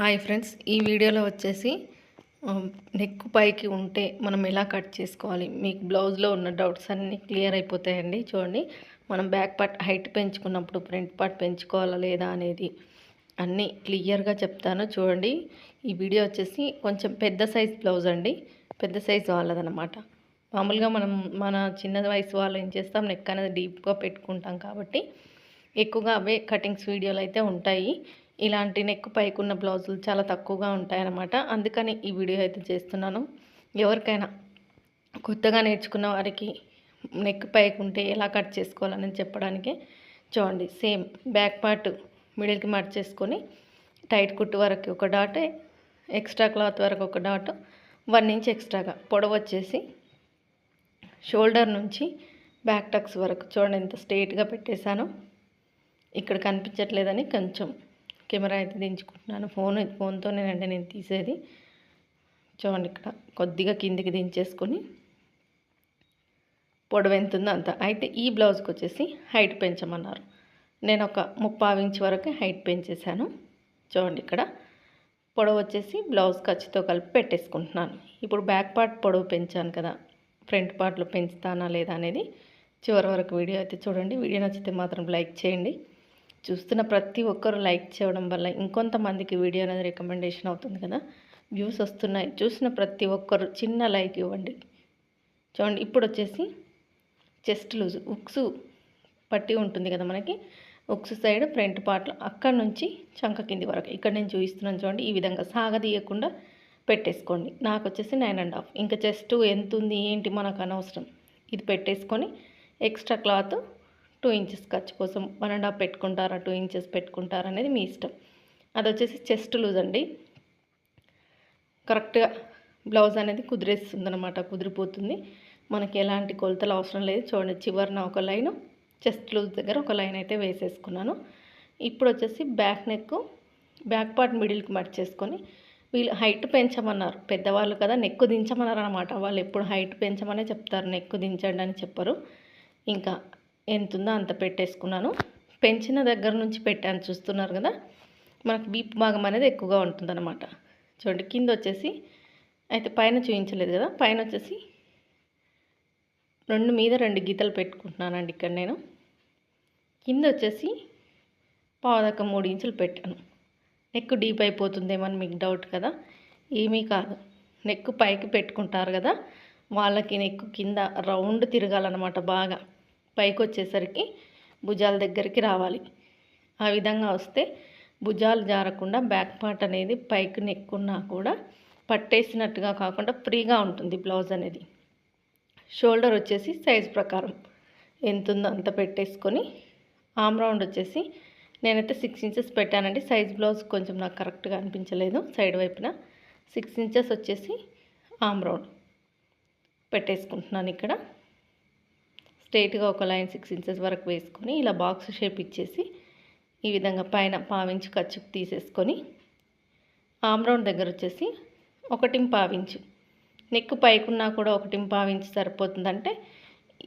Hi friends ఈ వీడియోలో వచ్చేసి నెక్ పైకి ఉంటే మనం ఎలా కట్ చేసుకోవాలి? మీకు బ్లౌజ్లో ఉన్న డౌట్స్ అన్నీ క్లియర్ అయిపోతాయండి. చూడండి మనం బ్యాక్ పార్ట్ హైట్ పెంచుకున్నప్పుడు ఫ్రంట్ పార్ట్ పెంచుకోవాలా లేదా అనేది అన్నీ క్లియర్గా చెప్తాను. చూడండి ఈ వీడియో వచ్చేసి కొంచెం పెద్ద సైజ్ బ్లౌజ్ అండి. పెద్ద సైజ్ వాళ్ళదనమాట మామూలుగా మనం మన చిన్న వయసు వాళ్ళు ఏం చేస్తాం నెక్ అనేది డీప్గా పెట్టుకుంటాం కాబట్టి ఎక్కువగా అవే కటింగ్స్ వీడియోలు అయితే ఉంటాయి. ఇలాంటి నెక్ పైకి ఉన్న బ్లౌజులు చాలా తక్కువగా ఉంటాయన్నమాట. అందుకని ఈ వీడియో అయితే చేస్తున్నాను. ఎవరికైనా కొత్తగా నేర్చుకున్న వారికి నెక్ పైకి ఉంటే ఎలా కట్ చేసుకోవాలని చెప్పడానికి చూడండి సేమ్ బ్యాక్ పార్ట్ మిడిల్కి మట్ చేసుకొని టైట్ కుట్టు వరకు ఒక డాట్ ఎక్స్ట్రా క్లాత్ వరకు ఒక డాట్ వన్ ఇంచ్ ఎక్స్ట్రాగా పొడవు వచ్చేసి షోల్డర్ నుంచి బ్యాక్ టక్స్ వరకు చూడండి ఎంత స్ట్రైట్గా పెట్టేశాను. ఇక్కడ కనిపించట్లేదని కొంచెం కెమెరా అయితే దించుకుంటున్నాను. ఫోన్ ఫోన్తోనేనండి నేను తీసేది. చూడండి ఇక్కడ కొద్దిగా కిందికి దించేసుకొని పొడవు ఎంత ఉందో అంత. అయితే ఈ బ్లౌజ్కి వచ్చేసి హైట్ పెంచమన్నారు. నేను ఒక ముప్పై ఇంచ్ వరకు హైట్ పెంచేశాను. చూడండి ఇక్కడ పొడవు వచ్చేసి బ్లౌజ్ ఖర్చుతో కలిపి పెట్టేసుకుంటున్నాను. ఇప్పుడు బ్యాక్ పార్ట్ పొడవు పెంచాను కదా ఫ్రంట్ పార్ట్లో పెంచుతానా లేదా అనేది చివరి వరకు వీడియో అయితే చూడండి. వీడియో నచ్చితే మాత్రం లైక్ చేయండి. చూస్తున్న ప్రతి ఒక్కరు లైక్ చేయడం వల్ల ఇంకొంతమందికి వీడియో అనేది రికమెండేషన్ అవుతుంది కదా. వ్యూస్ వస్తున్నాయి. చూసిన ప్రతి ఒక్కరు చిన్న లైక్ ఇవ్వండి. చూడండి ఇప్పుడు వచ్చేసి చెస్ట్ లూజ్ ఉక్స్ పట్టి ఉంటుంది కదా మనకి. ఉక్స్ సైడ్ ఫ్రంట్ పార్ట్లో అక్కడ నుంచి చంక కింది వరకు. ఇక్కడ నేను చూపిస్తున్నాను చూడండి ఈ విధంగా సాగదీయకుండా పెట్టేసుకోండి. నాకు వచ్చేసి నైన్ అండ్ హాఫ్. ఇంకా చెస్ట్ ఎంత ఉంది ఏంటి మనకు అనవసరం. ఇది పెట్టేసుకొని ఎక్స్ట్రా క్లాత్ టూ ఇంచెస్ ఖర్చు కోసం వన్ అండ్ హాఫ్ పెట్టుకుంటారా టూ ఇంచెస్ పెట్టుకుంటారా అనేది మీ ఇష్టం. అది వచ్చేసి చెస్ట్ లూజ్ అండి. కరెక్ట్గా బ్లౌజ్ అనేది కుదిరేస్తుంది అనమాట కుదిరిపోతుంది. మనకి ఎలాంటి కొలతలు అవసరం లేదు. చూడండి చివరిన ఒక లైన్ చెస్ట్ లూజ్ దగ్గర ఒక లైన్ అయితే వేసేసుకున్నాను. ఇప్పుడు వచ్చేసి బ్యాక్ నెక్ బ్యాక్ పార్ట్ మిడిల్కి మర్చేసుకొని వీళ్ళు హైట్ పెంచమన్నారు. పెద్దవాళ్ళు కదా నెక్కు దించమన్నారు అనమాట వాళ్ళు ఎప్పుడు హైట్ పెంచమనే చెప్తారు నెక్కు దించండి అని చెప్పరు. ఇంకా ఎంత ఉందో అంత పెట్టేసుకున్నాను. పెంచిన దగ్గర నుంచి పెట్టాను చూస్తున్నారు కదా? మనకు బీప్ భాగం అనేది ఎక్కువగా ఉంటుందన్నమాట. చూడండి కింద వచ్చేసి అయితే పైన చూపించలేదు కదా? పైన వచ్చేసి రెండు మీద రెండు గీతలు పెట్టుకుంటున్నానండి ఇక్కడ నేను. కింద వచ్చేసి పావుదక్క మూడు ఇంచులు పెట్టాను. నెక్ డీప్ అయిపోతుందేమో అని మీకు డౌట్ కదా? ఏమీ కాదు. నెక్ పైకి పెట్టుకుంటారు కదా? వాళ్ళకి నెక్ కింద రౌండ్ తిరగాలన్నమాట బాగా. పైకి వచ్చేసరికి భుజాల దగ్గరికి రావాలి. ఆ విధంగా వస్తే భుజాలు జారకుండా బ్యాక్ పార్ట్ అనేది పైకి నెక్కున్నా కూడా పట్టేసినట్టుగా కాకుండా ఫ్రీగా ఉంటుంది బ్లౌజ్ అనేది. షోల్డర్ వచ్చేసి సైజ్ ప్రకారం ఎంత ఉందో అంత పెట్టేసుకొని ఆమ్ రౌండ్ వచ్చేసి నేనైతే సిక్స్ ఇంచెస్ పెట్టానండి. సైజ్ బ్లౌజ్ కొంచెం నాకు కరెక్ట్గా అనిపించలేదు సైడ్ వైపున. సిక్స్ ఇంచెస్ వచ్చేసి ఆమ్ రౌండ్ పెట్టేసుకుంటున్నాను ఇక్కడ. స్ట్రైట్గా ఒక లైన్ సిక్స్ ఇంచెస్ వరకు వేసుకొని ఇలా బాక్స్ షేప్ ఇచ్చేసి ఈ విధంగా పైన పావించి ఖర్చుకు తీసేసుకొని ఆమ్రౌండ్ దగ్గర వచ్చేసి ఒకటి పావించు నెక్ పైకున్నా కూడా ఒకటి పావించి సరిపోతుందంటే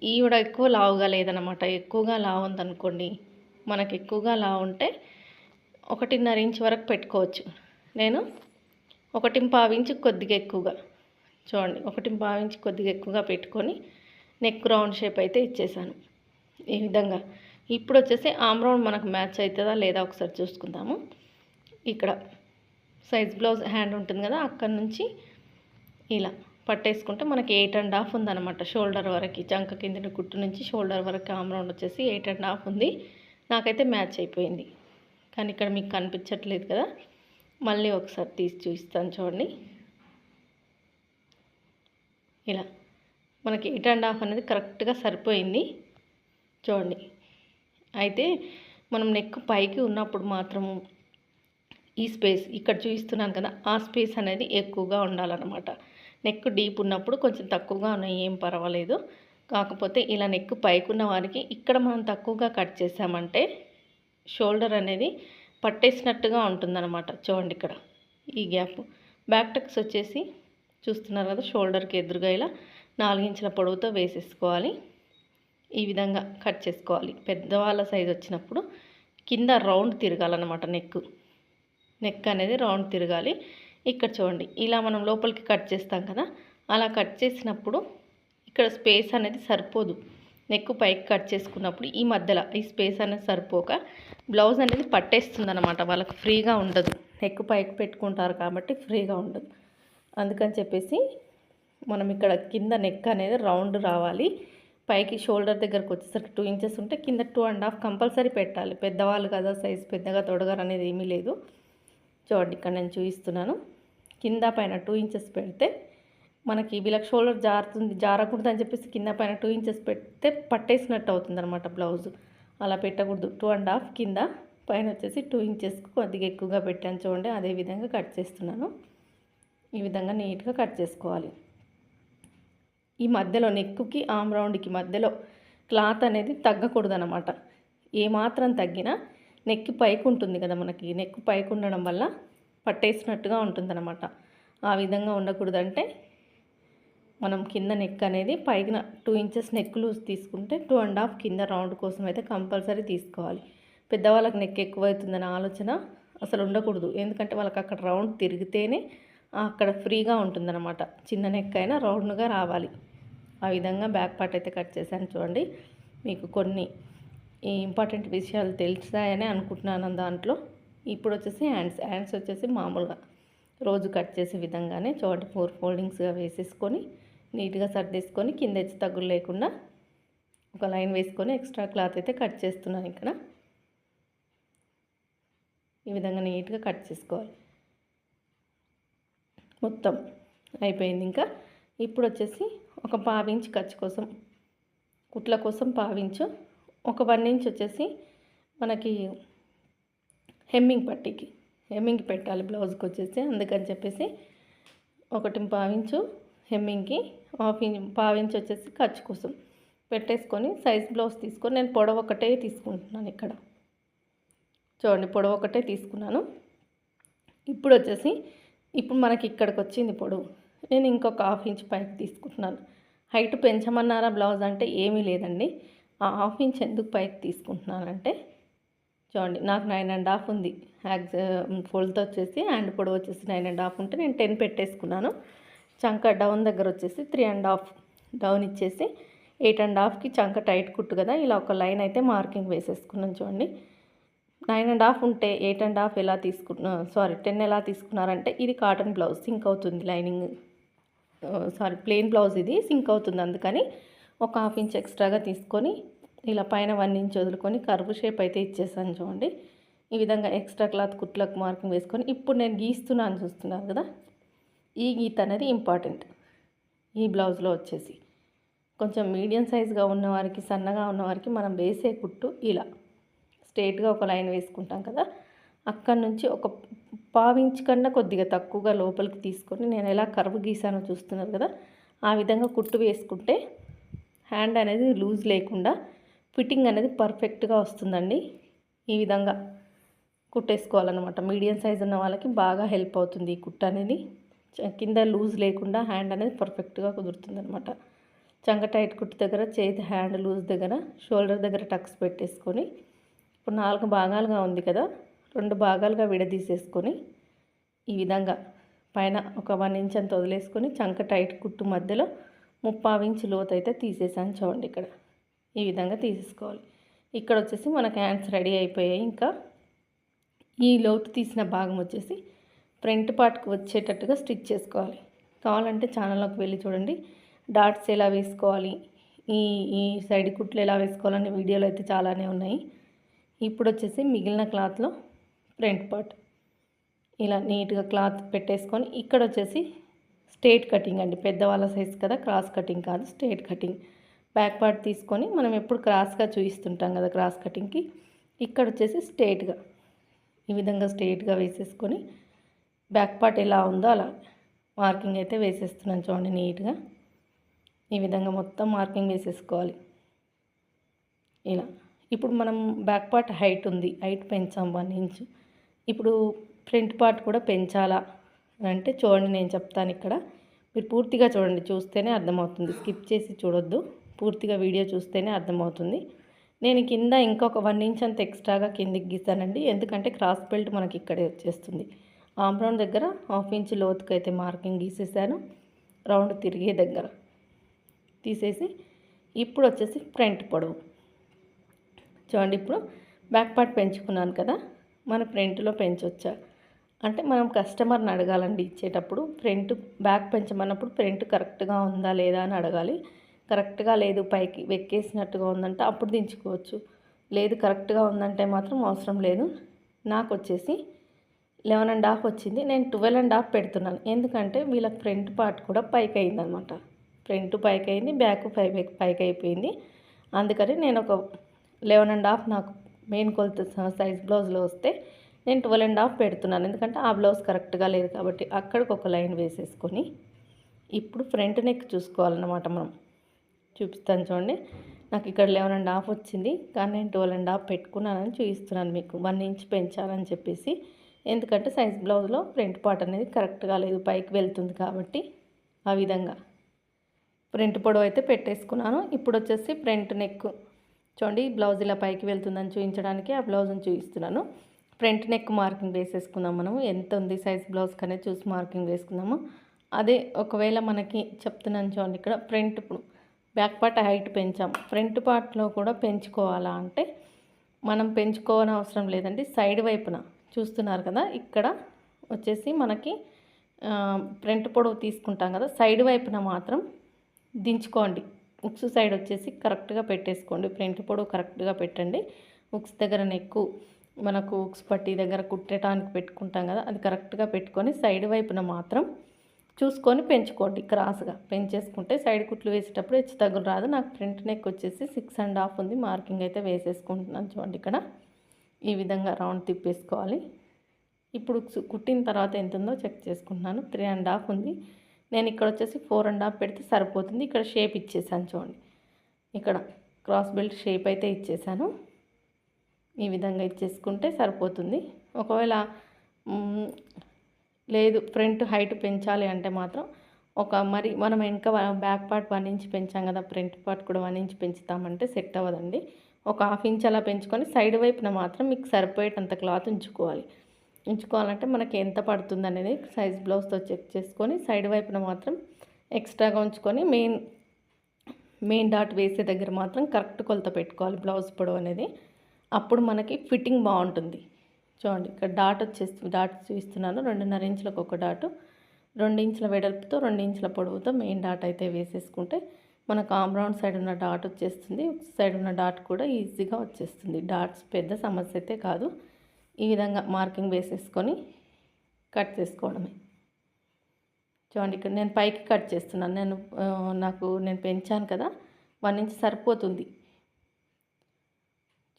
ఈవిడ ఎక్కువ లావుగా లేదనమాట ఎక్కువగా లావు ఉందనుకోండి మనకు ఎక్కువగా లావు ఉంటే ఒకటిన్నర ఇంచ్ వరకు పెట్టుకోవచ్చు. నేను ఒకటి పావించి కొద్దిగా ఎక్కువగా చూడండి ఒకటి పావించి కొద్దిగా ఎక్కువగా పెట్టుకొని నెక్ రౌండ్ షేప్ అయితే ఇచ్చేసాను. ఈ విధంగా. ఇప్పుడు వచ్చేసి ఆమ్ రౌండ్ మనకు మ్యాచ్ అవుతుందా లేదా ఒకసారి చూసుకుందాము. ఇక్కడ సైజ్ బ్లౌజ్ హ్యాండ్ ఉంటుంది కదా అక్కడ నుంచి ఇలా పట్టేసుకుంటే మనకి ఎయిట్ అండ్ హాఫ్ ఉందన్నమాట షోల్డర్ వరకు. చంక కింద కుట్టు నుంచి షోల్డర్ వరకు ఆమ్ రౌండ్ వచ్చేసి ఎయిట్ అండ్ హాఫ్ ఉంది. నాకైతే మ్యాచ్ అయిపోయింది. కానీ ఇక్కడ మీకు కనిపించట్లేదు కదా. మళ్ళీ ఒకసారి తీసి చూపిస్తాను చూడండి. ఇలా. మనకి ఎయిట్ అండ్ హాఫ్ అనేది కరెక్ట్గా సరిపోయింది. చూడండి. అయితే మనం నెక్ పైకి ఉన్నప్పుడు మాత్రము ఈ స్పేస్ ఇక్కడ చూపిస్తున్నాను కదా ఆ స్పేస్ అనేది ఎక్కువగా ఉండాలన్నమాట. నెక్ డీప్ ఉన్నప్పుడు కొంచెం తక్కువగా ఉన్నాయి ఏం పర్వాలేదు. కాకపోతే ఇలా నెక్ పైకి ఉన్న వారికి ఇక్కడ మనం తక్కువగా కట్ చేసామంటే షోల్డర్ అనేది పట్టేసినట్టుగా ఉంటుందన్నమాట. చూడండి ఇక్కడ ఈ గ్యాప్ బ్యాక్ టక్స్ వచ్చేసి చూస్తున్నారు కదా షోల్డర్కి ఎదురుగా ఇలా నాలుగించిన పొడవుతో వేసేసుకోవాలి. ఈ విధంగా కట్ చేసుకోవాలి. పెద్దవాళ్ళ సైజ్ వచ్చినప్పుడు కింద రౌండ్ తిరగాలన్నమాట నెక్. నెక్ అనేది రౌండ్ తిరగాలి. ఇక్కడ చూడండి ఇలా మనం లోపలికి కట్ చేస్తాం కదా అలా కట్ చేసినప్పుడు ఇక్కడ స్పేస్ అనేది సరిపోదు. నెక్ పైకి కట్ చేసుకున్నప్పుడు ఈ మధ్యలో ఈ స్పేస్ అనేది సరిపోక బ్లౌజ్ అనేది పట్టేస్తుంది అనమాట వాళ్ళకి ఫ్రీగా ఉండదు. నెక్ పైకి పెట్టుకుంటారు కాబట్టి ఫ్రీగా ఉండదు. అందుకని చెప్పేసి మనం ఇక్కడ కింద నెక్ అనేది రౌండ్ రావాలి. పైకి షోల్డర్ దగ్గరకు వచ్చేసరికి టూ ఇంచెస్ ఉంటే కింద టూ అండ్ హాఫ్ కంపల్సరీ పెట్టాలి. పెద్దవాళ్ళు కదా సైజ్ పెద్దగా తొడగారు అనేది ఏమీ లేదు. చూడండి ఇక్కడ నేను చూపిస్తున్నాను. కింద పైన టూ ఇంచెస్ పెడితే మనకి వీళ్ళకి షోల్డర్ జారుతుంది జారకూడదు అని చెప్పేసి కింద పైన టూ ఇంచెస్ పెడితే పట్టేసినట్టు అవుతుంది అనమాట బ్లౌజ్ అలా పెట్టకూడదు. టూ అండ్ హాఫ్ కింద పైన వచ్చేసి టూ ఇంచెస్కి కొద్దిగా ఎక్కువగా పెట్టాను చూడండి. అదే విధంగా కట్ చేస్తున్నాను. ఈ విధంగా నీట్గా కట్ చేసుకోవాలి. ఈ మధ్యలో నెక్కుకి ఆమ్ రౌండ్కి మధ్యలో క్లాత్ అనేది తగ్గకూడదు అనమాట ఏమాత్రం తగ్గినా నెక్కి పైకి ఉంటుంది కదా మనకి. నెక్ పైకి ఉండడం వల్ల పట్టేసినట్టుగా ఉంటుందన్నమాట. ఆ విధంగా ఉండకూడదంటే మనం కింద నెక్ అనేది పైకి టూ ఇంచెస్ నెక్ లూజ్ తీసుకుంటే టూ అండ్ హాఫ్ కింద రౌండ్ కోసం అయితే కంపల్సరీ తీసుకోవాలి. పెద్దవాళ్ళకి నెక్ ఎక్కువ అవుతుందనే ఆలోచన అసలు ఉండకూడదు. ఎందుకంటే వాళ్ళకి అక్కడ రౌండ్ తిరిగితేనే అక్కడ ఫ్రీగా ఉంటుందన్నమాట. చిన్న నెక్ అయినా రౌండ్గా రావాలి. ఆ విధంగా బ్యాక్ పార్ట్ అయితే కట్ చేశాను చూడండి. మీకు కొన్ని ఈ ఇంపార్టెంట్ విషయాలు తెలుస్తాయని అనుకుంటున్నాను దాంట్లో. ఇప్పుడు వచ్చేసి హ్యాండ్స్ హ్యాండ్స్ వచ్చేసి మామూలుగా రోజు కట్ చేసే విధంగానే చూడండి. ఫోర్ ఫోల్డింగ్స్గా వేసేసుకొని నీట్గా సర్దేసుకొని కింద వచ్చి తగ్గులు లేకుండా ఒక లైన్ వేసుకొని ఎక్స్ట్రా క్లాత్ అయితే కట్ చేస్తున్నాను ఇక్కడ. ఈ విధంగా నీట్గా కట్ చేసుకోవాలి. మొత్తం అయిపోయింది ఇంకా. ఇప్పుడు వచ్చేసి ఒక పావించ్ ఖర్చు కోసం కుట్ల కోసం పావించు ఒక వన్ ఇంచ్ వచ్చేసి మనకి హెమ్మింగ్ పట్టీకి హెమ్మింగ్ పెట్టాలి బ్లౌజ్కి వచ్చేసి. అందుకని చెప్పేసి ఒకటి పావించు హెమ్మింగ్కి హాఫ్ ఇంచ్ పావించ్ వచ్చేసి ఖర్చు కోసం పెట్టేసుకొని సైజ్ బ్లౌజ్ తీసుకొని నేను పొడవు ఒకటే తీసుకుంటున్నాను ఇక్కడ. చూడండి పొడవు ఒకటే తీసుకున్నాను. ఇప్పుడు వచ్చేసి ఇప్పుడు మనకి ఇక్కడికి వచ్చింది పొడవు. నేను ఇంకొక హాఫ్ ఇంచ్ పైకి తీసుకుంటున్నాను. హైట్ పెంచమన్నారా బ్లౌజ్ అంటే ఏమీ లేదండి. ఆ హాఫ్ ఇంచ్ ఎందుకు పైకి తీసుకుంటున్నానంటే చూడండి నాకు నైన్ అండ్ హాఫ్ ఉంది. యాక్స్ ఫోల్డ్తో వచ్చేసి హ్యాండ్ పొడవు వచ్చేసి నైన్ అండ్ హాఫ్ ఉంటే నేను టెన్ పెట్టేసుకున్నాను. చంక డౌన్ దగ్గర వచ్చేసి త్రీ అండ్ హాఫ్ డౌన్ ఇచ్చేసి ఎయిట్ అండ్ హాఫ్కి చంక టైట్ కుట్టు కదా ఇలా ఒక లైన్ అయితే మార్కింగ్ వేసేసుకున్నాను చూడండి. నైన్ అండ్ హాఫ్ ఉంటే ఎయిట్ అండ్ హాఫ్ ఎలా తీసుకున్నా సారీ టెన్ ఎలా తీసుకున్నారంటే ఇది కాటన్ బ్లౌజ్ సింక్ అవుతుంది లైనింగ్. సారీ ప్లెయిన్ బ్లౌజ్ ఇది సింక్ అవుతుంది అందుకని ఒక హాఫ్ ఇంచ్ ఎక్స్ట్రాగా తీసుకొని ఇలా పైన వన్ ఇంచ్ వదులుకొని కర్వ్ షేప్ అయితే ఇచ్చేసాను చూడండి. ఈ విధంగా ఎక్స్ట్రా క్లాత్ కుట్లకు మార్కింగ్ వేసుకొని ఇప్పుడు నేను గీస్తున్నాను చూస్తున్నారు కదా ఈ గీత అనేది ఇంపార్టెంట్. ఈ బ్లౌజ్లో వచ్చేసి కొంచెం మీడియం సైజ్గా ఉన్నవారికి సన్నగా ఉన్నవారికి మనం వేసే కుట్టు ఇలా. స్ట్రేట్గా ఒక లైన్ వేసుకుంటాం కదా అక్కడి నుంచి ఒక పావించ్ కన్నా కొద్దిగా తక్కువగా లోపలికి తీసుకొని నేను ఎలా కర్వ్ గీసానో చూస్తున్నారు కదా ఆ విధంగా కుట్టు వేసుకుంటే హ్యాండ్ అనేది లూజ్ లేకుండా ఫిట్టింగ్ అనేది పర్ఫెక్ట్గా వస్తుందండి. ఈ విధంగా కుట్టేసుకోవాలన్నమాట. మీడియం సైజ్ ఉన్న వాళ్ళకి బాగా హెల్ప్ అవుతుంది ఈ కుట్ట అనేది. కింద లూజ్ లేకుండా హ్యాండ్ అనేది పర్ఫెక్ట్గా కుదురుతుంది అనమాట చంక టైట్ కుట్టు దగ్గర చేతి హ్యాండ్ లూజ్ దగ్గర షోల్డర్ దగ్గర టక్స్ పెట్టేసుకొని ఇప్పుడు నాలుగు భాగాలుగా ఉంది కదా రెండు భాగాలుగా విడదీసేసుకొని ఈ విధంగా పైన ఒక వన్ ఇంచ్ అంత వదిలేసుకొని చంక టైట్ కుట్టు మధ్యలో ముప్పావు ఇంచు లోతు అయితే తీసేసాను చూడండి ఇక్కడ. ఈ విధంగా తీసేసుకోవాలి. ఇక్కడ వచ్చేసి మనకు హ్యాండ్స్ రెడీ అయిపోయాయి. ఇంకా ఈ లోతు తీసిన భాగం వచ్చేసి ఫ్రంట్ పార్ట్కి వచ్చేటట్టుగా స్టిచ్ చేసుకోవాలి. కావాలంటే ఛానల్లోకి వెళ్ళి చూడండి. డాట్స్ ఎలా వేసుకోవాలి? ఈ ఈ సైడ్ కుట్లు ఎలా వేసుకోవాలనే వీడియోలు అయితే చాలానే ఉన్నాయి. ఇప్పుడు వచ్చేసి మిగిలిన క్లాత్లో ఫ్రంట్ పార్ట్. ఇలా నీట్గా క్లాత్ పెట్టేసుకొని ఇక్కడ వచ్చేసి స్ట్రేట్ కటింగ్ అండి. పెద్దవాళ్ళ సైజ్ కదా క్రాస్ కటింగ్ కాదు స్ట్రేట్ కటింగ్. బ్యాక్ పార్ట్ తీసుకొని మనం ఎప్పుడు క్రాస్గా చూపిస్తుంటాం కదా క్రాస్ కటింగ్కి ఇక్కడ వచ్చేసి స్ట్రేట్గా. ఈ విధంగా స్ట్రేట్గా వేసేసుకొని బ్యాక్ పార్ట్ ఎలా ఉందో అలా మార్కింగ్ అయితే వేసేస్తున్నాను చూడండి నీట్గా. ఈ విధంగా మొత్తం మార్కింగ్ వేసేసుకోవాలి. ఇలా. ఇప్పుడు మనం బ్యాక్ పార్ట్ హైట్ ఉంది. హైట్ పెంచాం వన్ ఇంచు. ఇప్పుడు ఫ్రంట్ పార్ట్ కూడా పెంచాలా అంటే చూడండి నేను చెప్తాను ఇక్కడ. మీరు పూర్తిగా చూడండి చూస్తేనే అర్థమవుతుంది. స్కిప్ చేసి చూడొద్దు. పూర్తిగా వీడియో చూస్తేనే అర్థమవుతుంది. నేను కింద ఇంకొక వన్ ఇంచ్ అంత ఎక్స్ట్రాగా కిందికి గీసానండి. ఎందుకంటే క్రాస్ బెల్ట్ మనకి ఇక్కడే వచ్చేస్తుంది. ఆమ్రౌండ్ దగ్గర హాఫ్ ఇంచ్ లోతుకు అయితే మార్కింగ్ గీసేసాను. రౌండ్ తిరిగే దగ్గర తీసేసి ఇప్పుడు వచ్చేసి ఫ్రంట్ పొడవు. చూడండి ఇప్పుడు బ్యాక్ పార్ట్ పెంచుకున్నాను కదా. మన ఫ్రంట్లో పెంచవచ్చా అంటే మనం కస్టమర్ని అడగాలండి ఇచ్చేటప్పుడు. ఫ్రంట్ బ్యాక్ పెంచమన్నప్పుడు ఫ్రంట్ కరెక్ట్గా ఉందా లేదా అని అడగాలి. కరెక్ట్గా లేదు పైకి వెక్కేసినట్టుగా ఉందంటే అప్పుడు దించుకోవచ్చు. లేదు కరెక్ట్గా ఉందంటే మాత్రం అవసరం లేదు. నాకు వచ్చేసి లెవెన్ అండ్ హాఫ్ వచ్చింది. నేను ట్వెల్వ్ అండ్ హాఫ్ పెడుతున్నాను. ఎందుకంటే వీళ్ళకి ఫ్రంట్ పార్ట్ కూడా పైకి అయిందనమాట ఫ్రంట్ పైకి అయింది బ్యాక్ పై పైకి అయిపోయింది అందుకని నేను ఒక లెవెన్ అండ్ హాఫ్ నాకు మెయిన్ కొలత సైజ్ బ్లౌజ్లో వస్తే నేను ట్వెల్వ్ అండ్ హాఫ్ పెడుతున్నాను. ఎందుకంటే ఆ బ్లౌజ్ కరెక్ట్గా లేదు కాబట్టి అక్కడికి ఒక లైన్ వేసేసుకొని ఇప్పుడు ఫ్రంట్ నెక్ చూసుకోవాలన్నమాట మనం. చూపిస్తాను చూడండి. నాకు ఇక్కడ లెవెన్ అండ్ హాఫ్ వచ్చింది. కానీ నేను ట్వెల్వ్ అండ్ హాఫ్ పెట్టుకున్నానని చూపిస్తున్నాను మీకు. వన్ ఇంచ్ పెంచాలని చెప్పేసి. ఎందుకంటే సైజ్ బ్లౌజ్లో ఫ్రంట్ పార్ట్ అనేది కరెక్ట్గా లేదు. పైకి వెళ్తుంది కాబట్టి ఆ విధంగా. ఫ్రంట్ పొడవు అయితే పెట్టేసుకున్నాను. ఇప్పుడు వచ్చేసి ఫ్రంట్ నెక్ చూడండి బ్లౌజ్ ఇలా పైకి వెళ్తుందని చూపించడానికి ఆ బ్లౌజ్ని చూపిస్తున్నాను. ఫ్రంట్ నెక్ మార్కింగ్ వేసేసుకుందాం మనం ఎంత ఉంది సైజ్ బ్లౌజ్ కనే చూసి మార్కింగ్ వేసుకుందాము. అదే ఒకవేళ మనకి చెప్తున్నాను చూడండి ఇక్కడ ఫ్రంట్ బ్యాక్ పార్ట్ హైట్ పెంచాం. ఫ్రంట్ పార్ట్లో కూడా పెంచుకోవాలా అంటే మనం పెంచుకోవాలని అవసరం లేదండి. సైడ్ వైపున చూస్తున్నారు కదా ఇక్కడ వచ్చేసి మనకి ఫ్రంట్ పొడవు తీసుకుంటాం కదా సైడ్ వైపున మాత్రం దించుకోండి. ఉక్స్ సైడ్ వచ్చేసి కరెక్ట్గా పెట్టేసుకోండి. ప్రింట్ పొడవు కరెక్ట్గా పెట్టండి. ఉక్స్ దగ్గర నెక్కు మనకు ఉక్స్ పట్టి దగ్గర కుట్టడానికి పెట్టుకుంటాం కదా అది కరెక్ట్గా పెట్టుకొని సైడ్ వైపున మాత్రం చూసుకొని పెంచుకోండి క్రాస్గా. పెంచేసుకుంటే సైడ్ కుట్లు వేసేటప్పుడు హెచ్చు తగ్గులు రాదు. నాకు ఫ్రంట్ నెక్ వచ్చేసి సిక్స్ అండ్ హాఫ్ ఉంది. మార్కింగ్ అయితే వేసేసుకుంటున్నాను చూడండి ఇక్కడ. ఈ విధంగా రౌండ్ తిప్పేసుకోవాలి. ఇప్పుడు కుట్టిన తర్వాత ఎంత ఉందో చెక్ చేసుకుంటున్నాను. త్రీ అండ్ హాఫ్ ఉంది. నేను ఇక్కడ వచ్చేసి ఫోర్ అండ్ హాఫ్ పెడితే సరిపోతుంది. ఇక్కడ షేప్ ఇచ్చేసాను చూడండి. ఇక్కడ క్రాస్ బెల్ట్ షేప్ అయితే ఇచ్చేసాను. ఈ విధంగా ఇచ్చేసుకుంటే సరిపోతుంది. ఒకవేళ లేదు ఫ్రంట్ హైట్ పెంచాలి అంటే మాత్రం ఒక మరి మనం వెనక బ్యాక్ పార్ట్ వన్ ఇంచ్ పెంచాం కదా ఫ్రంట్ పార్ట్ కూడా వన్ ఇంచ్ పెంచుతామంటే సెట్ అవ్వదండి. ఒక హాఫ్ ఇంచ్ అలా పెంచుకొని సైడ్ వైపున మాత్రం మీకు సరిపోయేటంత క్లాత్ ఉంచుకోవాలి. ఉంచుకోవాలంటే మనకి ఎంత పడుతుంది అనేది సైజ్ బ్లౌజ్తో చెక్ చేసుకొని సైడ్ వైపున మాత్రం ఎక్స్ట్రాగా ఉంచుకొని మెయిన్ మెయిన్ డాట్ వేసే దగ్గర మాత్రం కరెక్ట్ కొలత పెట్టుకోవాలి బ్లౌజ్ పొడవు అనేది. అప్పుడు మనకి ఫిట్టింగ్ బాగుంటుంది. చూడండి ఇక్కడ డాట్ వచ్చేసి డాట్ చూపిస్తున్నాను. రెండున్నర ఇంచులకు ఒక డాటు రెండు ఇంచుల వెడల్పుతో రెండు ఇంచుల పొడవుతో మెయిన్ డాట్ అయితే వేసేసుకుంటే మనకు ఆమ్రౌండ్ సైడ్ ఉన్న డాట్ వచ్చేస్తుంది. సైడ్ ఉన్న డాట్ కూడా ఈజీగా వచ్చేస్తుంది. డాట్స్ పెద్ద సమస్య అయితే కాదు. ఈ విధంగా మార్కింగ్ వేసేసుకొని కట్ చేసుకోవడమే. చూడండి ఇక్కడ నేను పైకి కట్ చేస్తున్నాను. నేను నాకు నేను పెంచాను కదా వన్ ఇంచ్ సరిపోతుంది.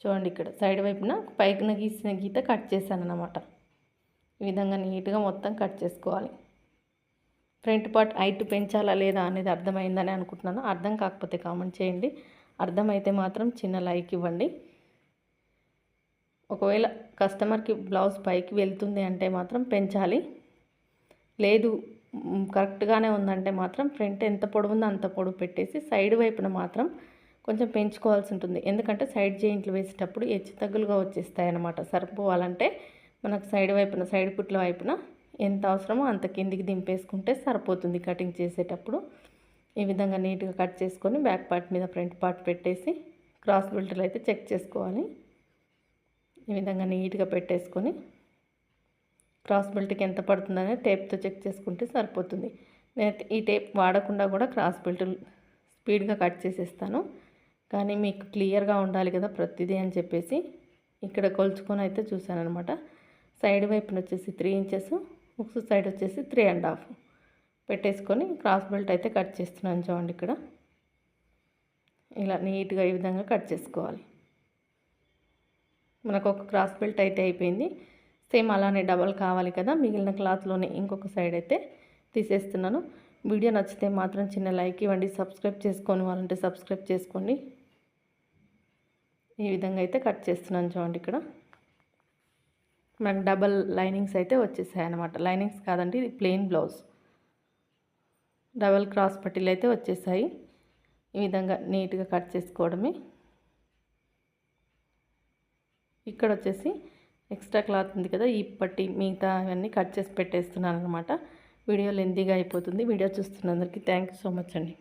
చూడండి ఇక్కడ సైడ్ వైపున పైకిన గీసిన గీత కట్ చేశాను అనమాట ఈ విధంగా నీట్గా మొత్తం కట్ చేసుకోవాలి. ఫ్రంట్ పార్ట్ హైట్ పెంచాలా లేదా అనేది అర్థమైందని అనుకుంటున్నాను. అర్థం కాకపోతే కామెంట్ చేయండి. అర్థమైతే మాత్రం చిన్న లైక్ ఇవ్వండి. ఒకవేళ కస్టమర్కి బ్లౌజ్ పైకి వెళ్తుంది అంటే మాత్రం పెంచాలి. లేదు కరెక్ట్గానే ఉందంటే మాత్రం ఫ్రంట్ ఎంత పొడవు ఉందో అంత పొడవు పెట్టేసి సైడ్ వైపున మాత్రం కొంచెం పెంచుకోవాల్సి ఉంటుంది. ఎందుకంటే సైడ్ జాయింట్లు వేసేటప్పుడు హెచ్చు తగ్గులుగా వచ్చేస్తాయి అన్నమాట సరిపోవాలంటే మనకు సైడ్ వైపున సైడ్ కుట్ల వైపున ఎంత అవసరమో అంత కిందికి దింపేసుకుంటే సరిపోతుంది కటింగ్ చేసేటప్పుడు. ఈ విధంగా నీట్గా కట్ చేసుకొని బ్యాక్ పార్ట్ మీద ఫ్రంట్ పార్ట్ పెట్టేసి క్రాస్ బిల్టర్లు అయితే చెక్ చేసుకోవాలి. ఈ విధంగా నీట్గా పెట్టేసుకొని క్రాస్ బెల్ట్కి ఎంత పడుతుందనే టేప్తో చెక్ చేసుకుంటే సరిపోతుంది. నేను ఈ టేప్ వాడకుండా కూడా క్రాస్ బెల్ట్ స్పీడ్గా కట్ చేసేస్తాను. కానీ మీకు క్లియర్గా ఉండాలి కదా ప్రతిదీ అని చెప్పేసి ఇక్కడ కొలుచుకొని అయితే చూశాను అనమాట సైడ్ వైపున వచ్చేసి త్రీ ఇంచెస్ ఉక్స్ సైడ్ వచ్చేసి త్రీ అండ్ హాఫ్ పెట్టేసుకొని క్రాస్ బెల్ట్ అయితే కట్ చేస్తున్నాను చూడండి ఇక్కడ. ఇలా నీట్గా ఈ విధంగా కట్ చేసుకోవాలి. మనకు ఒక క్రాస్ బెల్ట్ అయితే అయిపోయింది. సేమ్ అలానే డబల్ కావాలి కదా మిగిలిన క్లాత్లోనే ఇంకొక సైడ్ అయితే తీసేస్తున్నాను. వీడియో నచ్చితే మాత్రం చిన్న లైక్ ఇవ్వండి సబ్స్క్రైబ్ చేసుకొని వాళ్ళంటే సబ్స్క్రైబ్ చేసుకోండి. ఈ విధంగా అయితే కట్ చేస్తున్నాను చూడండి ఇక్కడ. మనకు డబల్ లైనింగ్స్ అయితే వచ్చేసాయి అనమాట లైనింగ్స్ కాదండి ఇది ప్లెయిన్ బ్లౌజ్. డబల్ క్రాస్ పట్టీలు అయితే వచ్చేసాయి. ఈ విధంగా నీట్గా కట్ చేసుకోవడమే. ఇక్కడ వచ్చేసి ఎక్స్ట్రా క్లాత్ ఉంది కదా ఈ పట్టి మిగతా అవన్నీ కట్ చేసి పెట్టేస్తున్నాను అనమాట వీడియో లెందీగా అయిపోతుంది. వీడియో చూస్తున్నందరికీ థ్యాంక్ యూ సో మచ్ అండి.